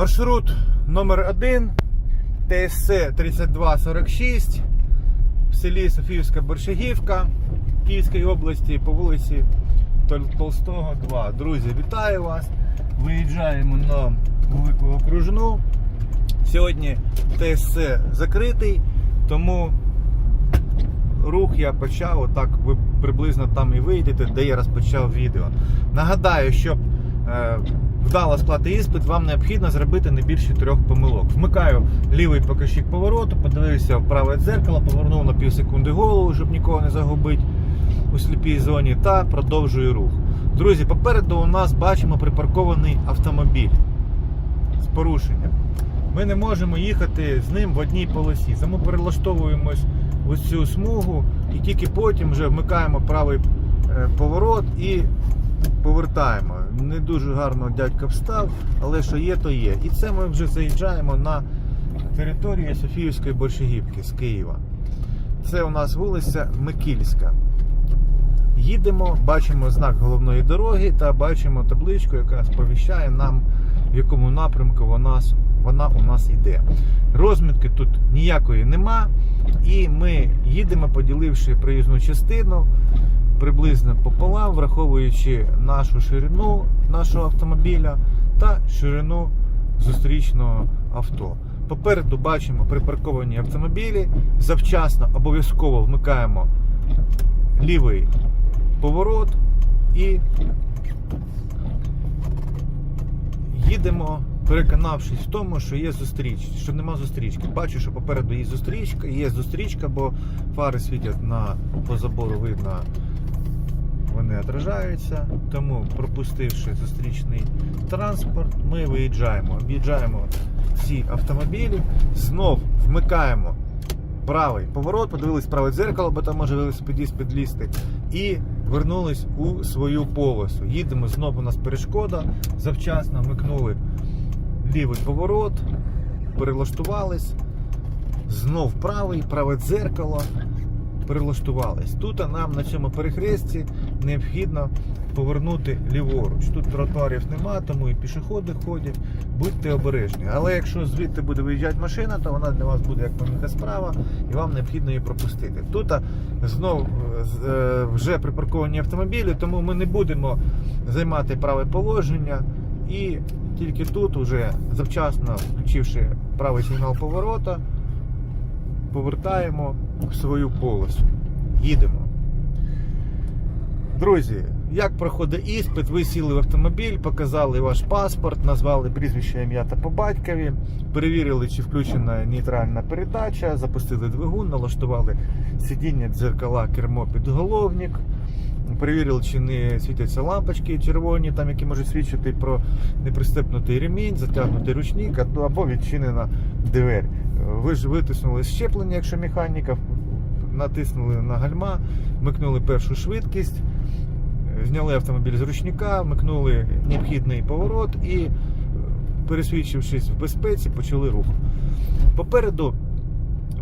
Маршрут номер 1 ТСЦ 3246 в селі Софіївська Борщагівка Київської області по вулиці Толстого 2. Друзі, вітаю вас! Виїжджаємо на велику окружну. Сьогодні ТСЦ закритий, тому рух я почав, отак ви приблизно там і вийдете, де я розпочав відео. Нагадаю, щоб е, вдало склати іспит, вам необхідно зробити не більше трьох помилок. Вмикаю лівий покажчик повороту, подивився в праве дзеркало, повернув на пів секунди голову, щоб нікого не загубити у сліпій зоні, та продовжую рух. Друзі, попереду у нас бачимо припаркований автомобіль з порушенням. Ми не можемо їхати з ним в одній полосі. Тому перелаштовуємось в цю смугу і тільки потім вже вмикаємо правий е, поворот і повертаємо. Не дуже гарно дядька встав, але що є, то є. І це ми вже заїжджаємо на територію Софіївської Борщагівки з Києва. Це у нас вулиця Микільська. Їдемо, бачимо знак головної дороги та бачимо табличку, яка сповіщає нам, в якому напрямку вона, вона у нас йде. Розмітки тут ніякої нема, і ми їдемо, поділивши проїзну частину приблизно пополам, враховуючи нашу ширину нашого автомобіля та ширину зустрічного авто. Попереду бачимо припарковані автомобілі. Завчасно обов'язково вмикаємо лівий поворот і їдемо, переконавшись в тому, що є зустріч, що нема зустрічки. Бачу, що попереду є зустрічка, є зустрічка, бо фари світять на по забору видно. Вони отражаються, тому пропустивши зустрічний транспорт, ми виїжджаємо, об'їжджаємо ці автомобілі, знов вмикаємо правий поворот, подивились праве дзеркало, бо там може велосипедіст підлізти, і вернулись у свою полосу. Їдемо, знову у нас перешкода, завчасно вмикнули лівий поворот, перелаштувались, знов правий, праве дзеркало, перелаштувались. Тут нам на цьому перехресті необхідно повернути ліворуч. Тут тротуарів нема, тому і пішоходи ходять. Будьте обережні. Але якщо звідти буде виїжджати машина, то вона для вас буде як поміха справа, і вам необхідно її пропустити. Тут знов е, е, вже припарковані автомобілі, тому ми не будемо займати праве положення. І тільки тут, уже завчасно включивши правий сигнал поворота, повертаємо в свою полосу. Їдемо. Друзі, як проходить іспит, ви сіли в автомобіль, показали ваш паспорт, назвали прізвище, ім'я та по батькові, перевірили, чи включена нейтральна передача, запустили двигун, налаштували сидіння, дзеркала, кермо, підголовник. Перевірили, чи не світяться лампочки червоні, там, які можуть свідчити про непристебнутий ремінь, затягнутий ручник або відчинена двері. Ви ж витиснули щеплення, якщо механіка, натиснули на гальма, вмикнули першу швидкість, зняли автомобіль з ручника, вмикнули необхідний поворот і, пересвідчившись в безпеці, почали рух. Попереду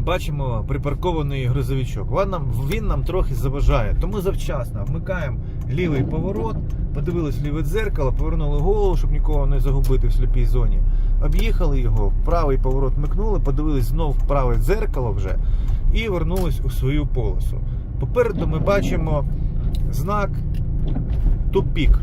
бачимо припаркований грузовичок. Він нам, він нам трохи заважає, тому завчасно вмикаємо лівий поворот, подивились ліве дзеркало, повернули голову, щоб нікого не загубити в сліпій зоні. Об'їхали його, правий поворот вмикнули, подивились знов в праве дзеркало вже і вернулись у свою полосу. Попереду ми бачимо знак тупік.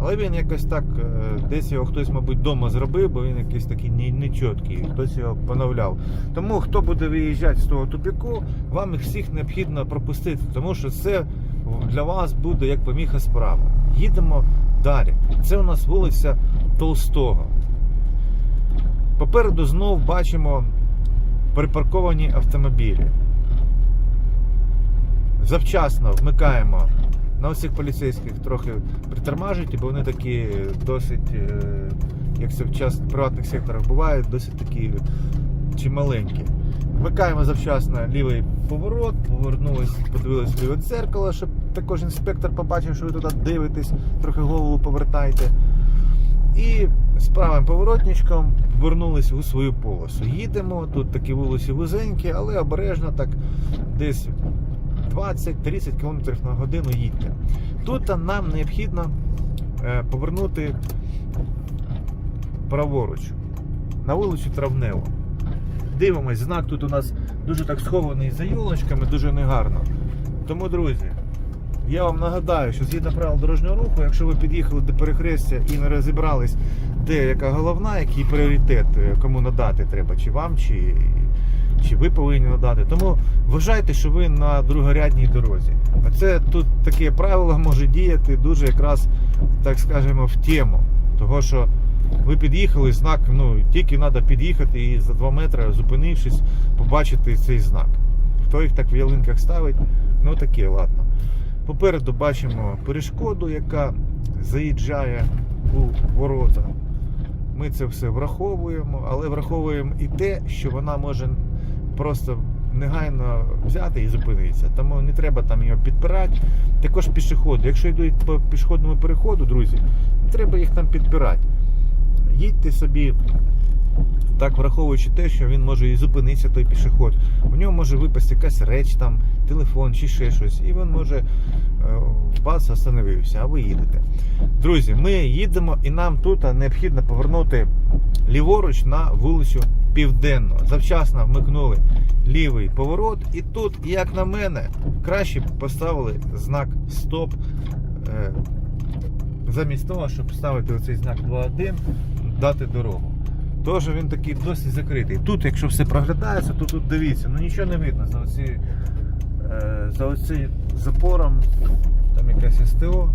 Але він якось так, е, десь його хтось, мабуть, вдома зробив, бо він якийсь такий не- нечіткий, хтось його поновляв. Тому хто буде виїжджати з того тупіку, вам їх всіх необхідно пропустити, тому що це для вас буде як поміха справа. Їдемо далі. Це у нас вулиця Толстого. Попереду знов бачимо припарковані автомобілі. Завчасно вмикаємо на усіх поліцейських трохи притормажуйте, бо вони такі досить, е, як це в час приватних секторах буває, досить такі чималенькі. Вмикаємо завчасно лівий поворот, повернулись, подивились в ліве дзеркало, щоб також інспектор побачив, що ви туди дивитесь, трохи голову повертайте. І з правим поворотничком вернулись у свою полосу. Їдемо, тут такі вулиці вузенькі, але обережно так десь 20-30 км на годину їдьте. Тут нам необхідно е, повернути праворуч на вулицю Травневу. Дивимось, знак тут у нас дуже так схований за юлочками, дуже негарно. Тому, друзі, я вам нагадаю, що згідно правил дорожнього руху, якщо ви під'їхали до перехрестя і не розібрались, де яка головна, який пріоритет, е, кому надати треба, чи вам, чи, чи ви повинні надати. Тому вважайте, що ви на другорядній дорозі. Оце тут таке правило може діяти дуже якраз, так скажемо, в тему. Того, що ви під'їхали, знак, ну тільки треба під'їхати і за 2 метри, зупинившись, побачити цей знак. Хто їх так в ялинках ставить, ну таке, ладно. Попереду бачимо перешкоду, яка заїжджає у ворота. Ми це все враховуємо, але враховуємо і те, що вона може просто негайно взяти і зупинитися. Тому не треба там його підпирати. Також пішоходи. Якщо йдуть по пішохідному переходу, друзі, не треба їх там підпирати. Їдьте собі, так враховуючи те, що він може і зупинитися, той пішоход. У нього може випасти якась реч, там, телефон чи ще щось, і він може е, бац, остановився, а ви їдете. Друзі, ми їдемо і нам тут необхідно повернути ліворуч на вулицю Південну. Завчасно вмикнули лівий поворот, і тут, як на мене, краще поставили знак Стоп. е, Замість того, щоб ставити оцей знак 2.1, дати дорогу. Тож він такий досить закритий. Тут, якщо все проглядається, то тут дивіться, ну нічого не видно за оці, е, за оці запором, там якесь СТО.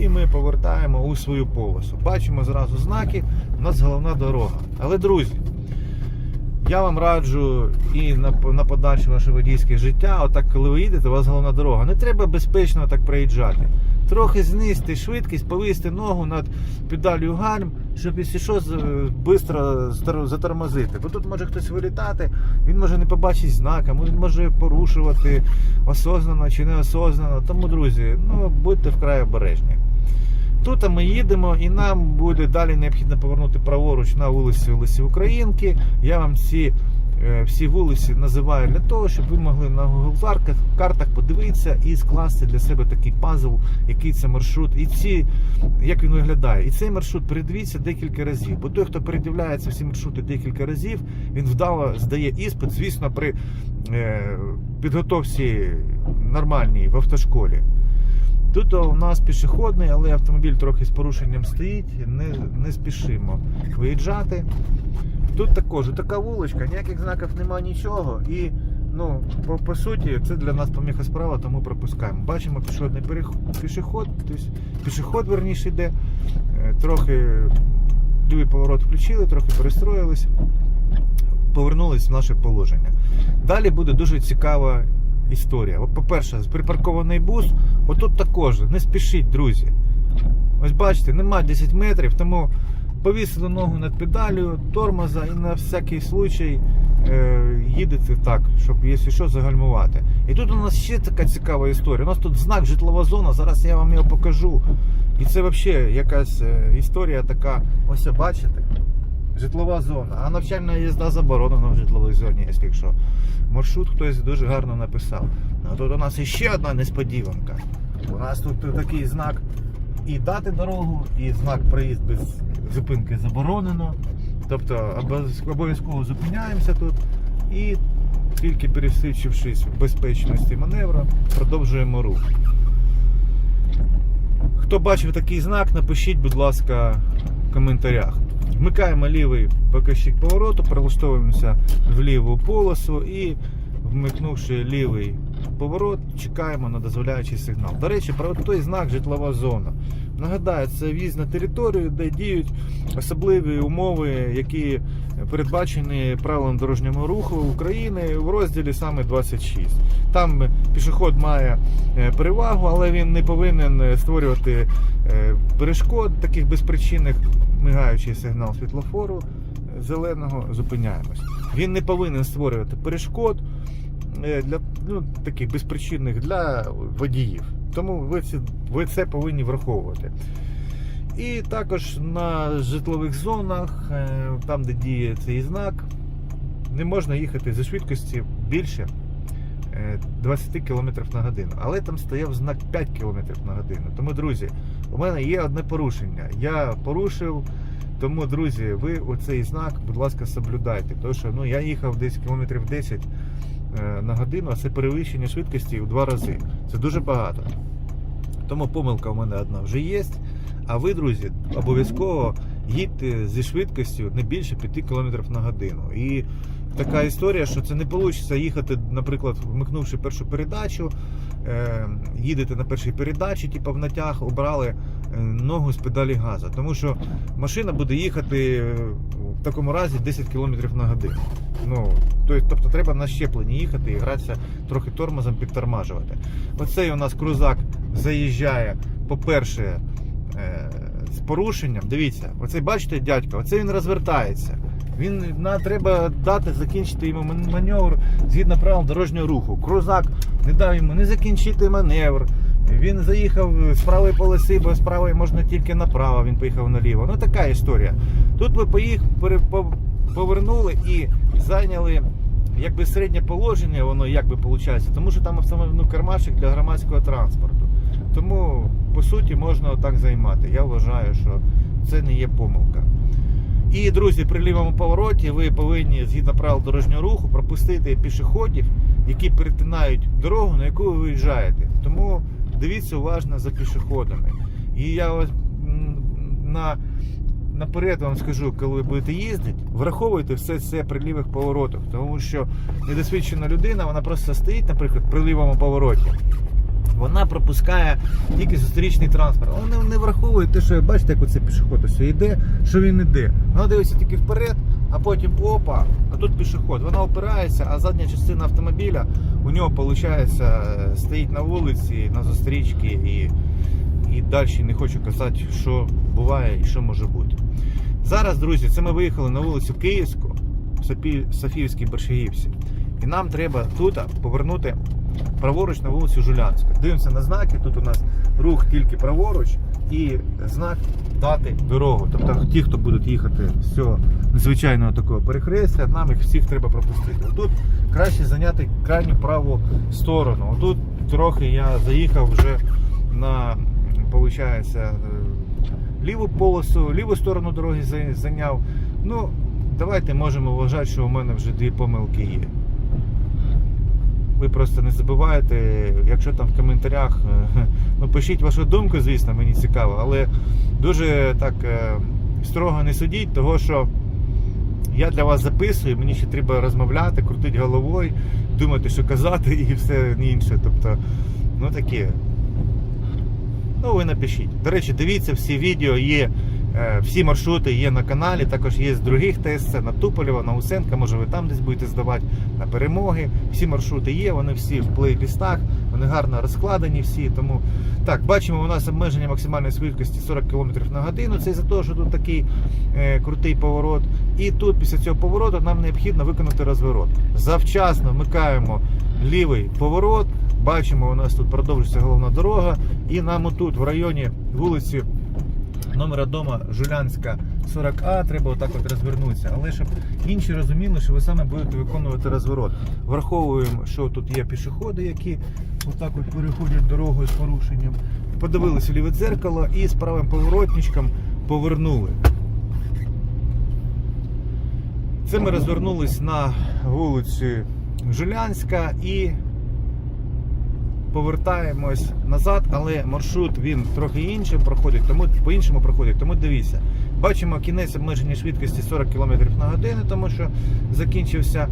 І ми повертаємо у свою полосу. Бачимо зразу знаки, у нас головна дорога. Але, друзі, я вам раджу і на, на подальше ваше водійське життя, отак, коли ви їдете, у вас головна дорога. Не треба безпечно так проїжджати. Трохи знизьте швидкість, повісти ногу над педалю гальм, щоб якщо що, швидко затормозити. Бо тут може хтось вилітати, він може не побачити знака, він може порушувати осознано чи неосознано. Тому, друзі, ну будьте вкрай обережні. Тут ми їдемо і нам буде далі необхідно повернути праворуч на вулицю Лисі Українки. Я вам всі, е, всі вулиці називаю для того, щоб ви могли на Google картах, картах подивитися і скласти для себе такий пазл, який це маршрут, і ці, як він виглядає. І цей маршрут передивіться декілька разів. Бо той, хто передивляється всі маршрути декілька разів, він вдало здає іспит, звісно, при е, підготовці нормальній в автошколі. Тут у нас пішохідний, але автомобіль трохи з порушенням стоїть, не, не спішимо виїжджати. Тут також така вуличка, ніяких знаків немає нічого. І ну, по, по суті, це для нас поміха справа, тому пропускаємо. Бачимо пішохідний переход, пішоход, тобто пішоход верніше йде. Е, Трохи лівий поворот включили, трохи перестроїлись, повернулись в наше положення. Далі буде дуже цікава історія. По-перше, припаркований бус, отут також не спішіть, друзі. Ось бачите, нема 10 метрів, тому повісили ногу над педалю, тормоза і на всякий случай е, їдете так, щоб, якщо що, загальмувати. І тут у нас ще така цікава історія. У нас тут знак житлова зона, зараз я вам його покажу. І це взагалі якась е, історія така, ось бачите? Житлова зона, а навчальна їзда заборонена в житловій зоні, якщо маршрут хтось дуже гарно написав. А тут у нас іще одна несподіванка. У нас тут такий знак і дати дорогу, і знак проїзд без зупинки заборонено. Тобто обов'язково- зупиняємося тут і тільки пересвідчившись в безпечності маневру, продовжуємо рух. Хто бачив такий знак, напишіть, будь ласка, в коментарях. Вмикаємо лівий показчик повороту, прилаштовуємося в ліву полосу і, вмикнувши лівий поворот, чекаємо на дозволяючий сигнал. До речі, про той знак житлова зона. Нагадаю, це в'їзд на територію, де діють особливі умови, які передбачені правилам дорожнього руху України в розділі саме 26. Там пішоход має е, перевагу, але він не повинен створювати е, перешкод таких безпричинних, мигаючий сигнал світлофору е, зеленого, зупиняємось. Він не повинен створювати перешкод для ну, таких безпричинних для водіїв. Тому ви це, ви це повинні враховувати. І також на житлових зонах, е, там де діє цей знак, не можна їхати за швидкості більше е, 20 км на годину. Але там стояв знак 5 км на годину. Тому, друзі, у мене є одне порушення. Я порушив Тому, друзі, ви оцей знак, будь ласка, соблюдайте. Тому що ну, я їхав десь кілометрів 10 е, на годину, а це перевищення швидкості в два рази. Це дуже багато. Тому помилка у мене одна вже є. А ви, друзі, обов'язково їдьте зі швидкістю не більше 5 км на годину. І така історія, що це не вийде їхати, наприклад, вмикнувши першу передачу, е, їдете на першій передачі, типу в натяг, обрали е, ногу з педалі газу. Тому що машина буде їхати е, в такому разі 10 км на годину. Ну, тобто треба на щепленні їхати і гратися трохи тормозом підтормажувати. Оцей у нас крузак заїжджає, по-перше, е, з порушенням. Дивіться, оцей бачите, дядько, оцей він розвертається. Він на треба дати закінчити йому маневр згідно правил дорожнього руху. Крузак не дав йому не закінчити маневр. Він заїхав з правої полоси, бо з правої можна тільки направо, він поїхав наліво. Ну така історія. Тут ви поїх, повернули і зайняли якби середнє положення, воно якби виходить, тому що там автомобільний кармашик для громадського транспорту. Тому, по суті, можна так займати. Я вважаю, що це не є помилка. І, друзі, при лівому повороті ви повинні, згідно правил дорожнього руху, пропустити пішоходів, які перетинають дорогу, на яку ви виїжджаєте. Тому дивіться уважно за пішоходами. І я на, наперед вам скажу, коли ви будете їздити, враховуйте все це при лівих поворотах, тому що недосвідчена людина, вона просто стоїть, наприклад, при лівому повороті. Вона пропускає тільки зустрічний транспорт. Вона не, враховує те, що бачите, як оце пішоход ось йде, що він іде. Вона дивиться тільки вперед, а потім опа, а тут пішоход. Вона опирається, а задня частина автомобіля у нього виходить, стоїть на вулиці, на зустрічці і, і далі не хочу казати, що буває і що може бути. Зараз, друзі, це ми виїхали на вулицю Київську, в Софі- Софіївській Бершагівці. І нам треба тут повернути праворуч на вулицю Жулянська. Дивимося на знаки. Тут у нас рух тільки праворуч і знак дати дорогу. Тобто ті, хто будуть їхати з цього незвичайного такого перехрестя, нам їх всіх треба пропустити. Тут краще зайняти крайню праву сторону. Отут трохи я заїхав вже на виходить, ліву полосу, ліву сторону дороги зайняв. Ну, давайте можемо вважати, що у мене вже дві помилки є. Ви просто не забувайте, якщо там в коментарях, е, ну пишіть вашу думку, звісно, мені цікаво, але дуже так е, строго не судіть, того що я для вас записую, мені ще треба розмовляти, крутити головою, думати, що казати і все інше. Тобто, ну таке. Ну, ви напишіть. До речі, дивіться, всі відео є, е, всі маршрути є на каналі, також є з других ТСЦ, на Туполєва, на Усенка, може ви там десь будете здавати на перемоги. Всі маршрути є, вони всі в плейлістах, вони гарно розкладені всі. Тому так, бачимо, у нас обмеження максимальної швидкості 40 км на годину. Це із-за того, що тут такий е, крутий поворот. І тут після цього повороту нам необхідно виконати розворот. Завчасно вмикаємо лівий поворот. Бачимо, у нас тут продовжується головна дорога, і нам отут в районі вулиці номера дома Жулянська 40А треба отак от розвернутися. Але щоб інші розуміли, що ви саме будете виконувати розворот. Враховуємо, що тут є пішоходи, які отак от переходять дорогою з порушенням. Подивилися ліве дзеркало і з правим поворотничком повернули. Це ми розвернулись на вулиці Жулянська і повертаємось назад, але маршрут він трохи іншим проходить, тому по-іншому проходить. Тому дивіться. Бачимо кінець обмеження швидкості 40 км на годину, тому що закінчився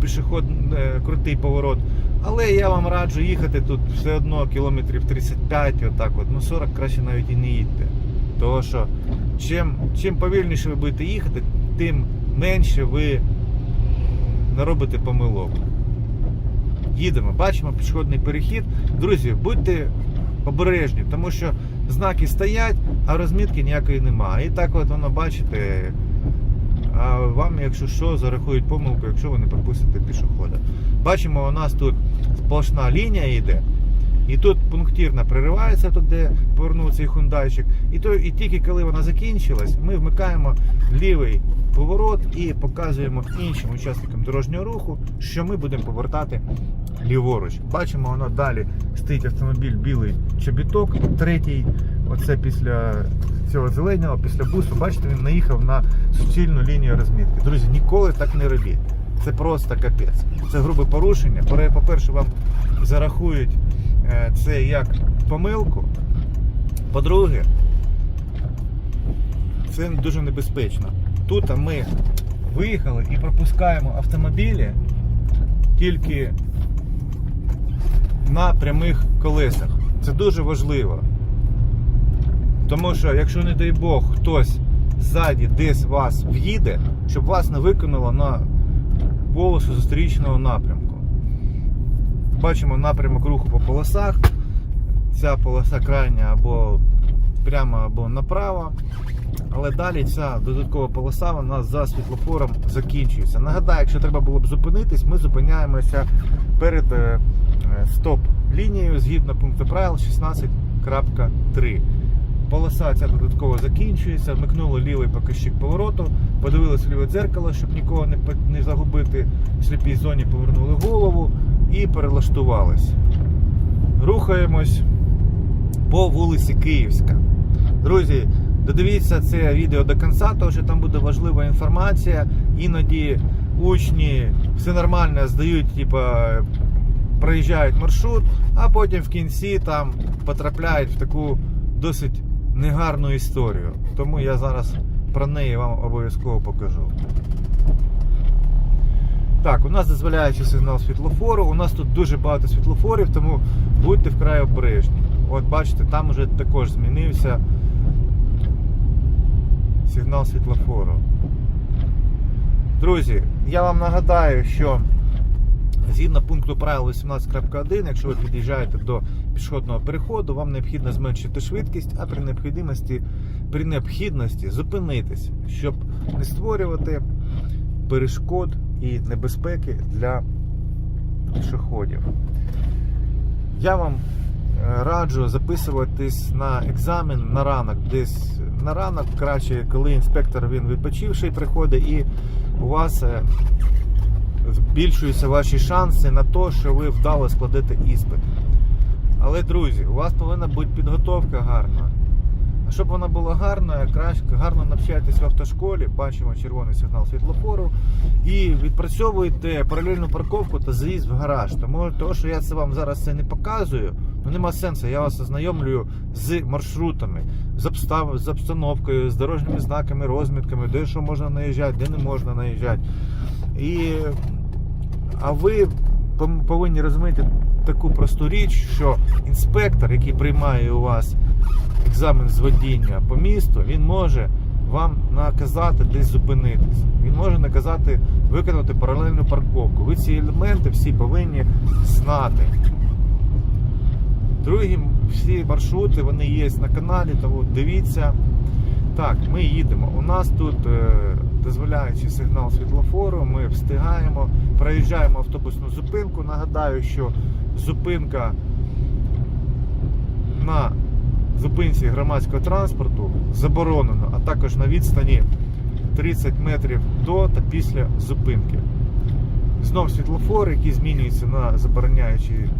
пішоход е, крутий поворот. Але я вам раджу їхати тут все одно кілометрів 35, отак от. Ну 40 краще навіть і не їдьте. Тому що чим, чим повільніше ви будете їхати, тим менше ви наробите помилок. Їдемо, бачимо пішохідний перехід. Друзі, будьте обережні, тому що знаки стоять, а розмітки ніякої немає. І так от воно бачите. А вам, якщо що, зарахують помилку, якщо ви не пропустите пішохода. Бачимо, у нас тут сплошна лінія йде. І тут пунктирна приривається, тут де повернув цей хундайчик. І, то, і тільки коли вона закінчилась, ми вмикаємо лівий поворот і показуємо іншим учасникам дорожнього руху, що ми будемо повертати ліворуч. Бачимо, воно далі стоїть автомобіль білий чобіток, третій. Оце після цього зеленого, після бусу, бачите, він наїхав на суцільну лінію розмітки. Друзі, ніколи так не робіть. Це просто капець. Це грубе порушення. По-перше, вам зарахують це як помилку. По-друге, це дуже небезпечно. Тут ми виїхали і пропускаємо автомобілі тільки на прямих колесах. Це дуже важливо. Тому що, якщо, не дай Бог, хтось ззаді десь вас в'їде, щоб вас не виконало на полосу зустрічного напрямку. Бачимо напрямок руху по полосах. Ця полоса крайня або прямо, або направо. Але далі ця додаткова полоса вона за світлофором закінчується. Нагадаю, якщо треба було б зупинитись, ми зупиняємося перед е, стоп-лінією згідно пункту правил 16.3. Полоса ця додатково закінчується, вмикнули лівий показчик повороту, подивилися ліве дзеркало, щоб нікого не загубити в сліпій зоні, повернули голову і перелаштувались. Рухаємось по вулиці Київська. Друзі, додивіться це відео до кінця, тому що там буде важлива інформація. Іноді учні все нормально здають, типа проїжджають маршрут, а потім в кінці там потрапляють в таку досить негарну історію. Тому я зараз про неї вам обов'язково покажу. Так, у нас дозволяючий сигнал світлофору. У нас тут дуже багато світлофорів, тому будьте вкрай обережні. От бачите, там вже також змінився сигнал світлофору. Друзі, я вам нагадаю, що згідно пункту правил 18.1, якщо ви під'їжджаєте до пішохідного переходу, вам необхідно зменшити швидкість, а при необхідності, при необхідності зупинитись, щоб не створювати перешкод і небезпеки для пішоходів. Я вам е, раджу записуватись на екзамен на ранок. Десь на ранок краще, коли інспектор він відпочивший приходить, і у вас е, збільшуються ваші шанси на те, що ви вдало складете іспит. Але, друзі, у вас повинна бути підготовка гарна. Щоб вона була гарна, краще гарно навчайтесь в автошколі, бачимо червоний сигнал світлофору, і відпрацьовуйте паралельну парковку та заїзд в гараж. Тому того, що я це вам зараз це не показую, ну нема сенсу. Я вас ознайомлюю з маршрутами, з, обстав... з обстановкою, з дорожніми знаками, розмітками, де що можна наїжджати, де не можна наїжджати. І... А ви повинні розуміти таку просту річ, що інспектор, який приймає у вас екзамен з водіння по місту, він може вам наказати десь зупинитись. Він може наказати виконати паралельну парковку. Ви ці елементи всі повинні знати. Другі всі маршрути вони є на каналі, тому дивіться. Так, ми їдемо. У нас тут е, дозволяючий сигнал світлофору, ми встигаємо, проїжджаємо автобусну зупинку. Нагадаю, що зупинка на зупинці громадського транспорту заборонено, а також на відстані 30 метрів до та після зупинки. Знов світлофор, який змінюється на забороняючий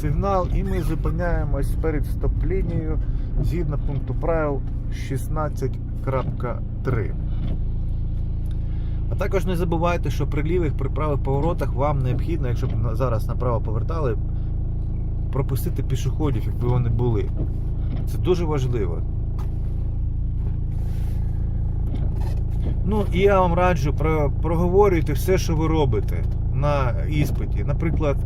сигнал, і ми зупиняємось перед стоп-лінією згідно пункту правил 16.3. А також не забувайте, що при лівих при правих поворотах вам необхідно, якщо б зараз направо повертали, пропустити пішоходів, якби вони були. Це дуже важливо. Ну і я вам раджу проговорюйте все, що ви робите на іспиті. Наприклад,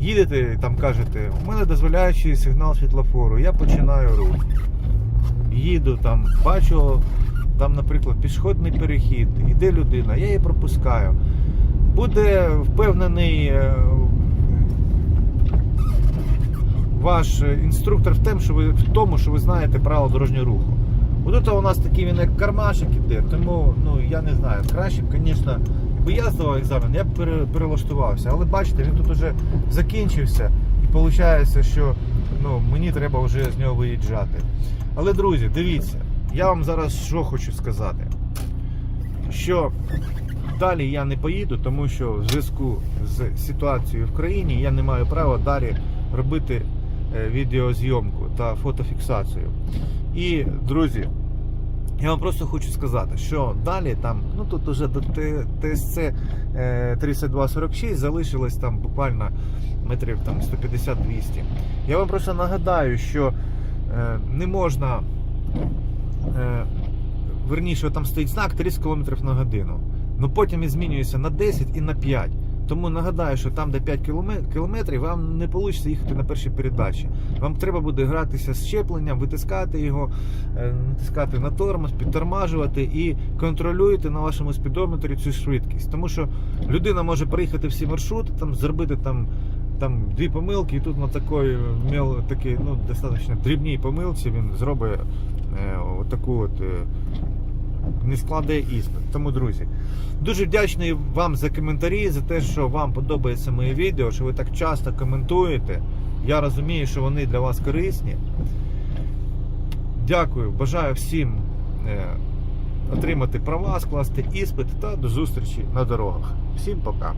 їдете там кажете, у мене дозволяючий сигнал світлофору, я починаю рух. Їду там, бачу, там, наприклад, пішохідний перехід, іде людина, я її пропускаю. Буде впевнений е, ваш інструктор в тому, що ви в тому, що ви знаєте правила дорожнього руху. От у нас такий він як кармашик іде, тому ну я не знаю. Краще б, звісно, якби я здавав екзамен, я б перелаштувався. Але бачите, він тут уже закінчився, і виходить, що ну, мені треба вже з нього виїжджати. Але друзі, дивіться, я вам зараз що хочу сказати. що далі я не поїду, тому що в зв'язку з ситуацією в країні я не маю права далі робити е, відеозйомку та фотофіксацію. І, друзі, я вам просто хочу сказати, що далі там, ну тут уже до ТСЦ е, 3246 залишилось там буквально метрів там 150-200. Я вам просто нагадаю, що е, не можна, е, верніше, там стоїть знак 30 км на годину. Ну потім він змінюється на 10 і на 5. Тому нагадаю, що там, де 5 кілометрів, вам не вийде їхати на першій передачі. Вам треба буде гратися з щепленням, витискати його, е, натискати на тормоз, підтормажувати і контролюєте на вашому спідометрі цю швидкість. Тому що людина може проїхати всі маршрути, там зробити там. Там дві помилки, і тут на мел, такій, ну, достатньо дрібній помилці він зробить е, отаку от. Е, не складає іспит. Тому, друзі, дуже вдячний вам за коментарі, за те, що вам подобається моє відео, що ви так часто коментуєте. Я розумію, що вони для вас корисні. Дякую, бажаю всім е, отримати права, скласти іспит та до зустрічі на дорогах. Всім пока.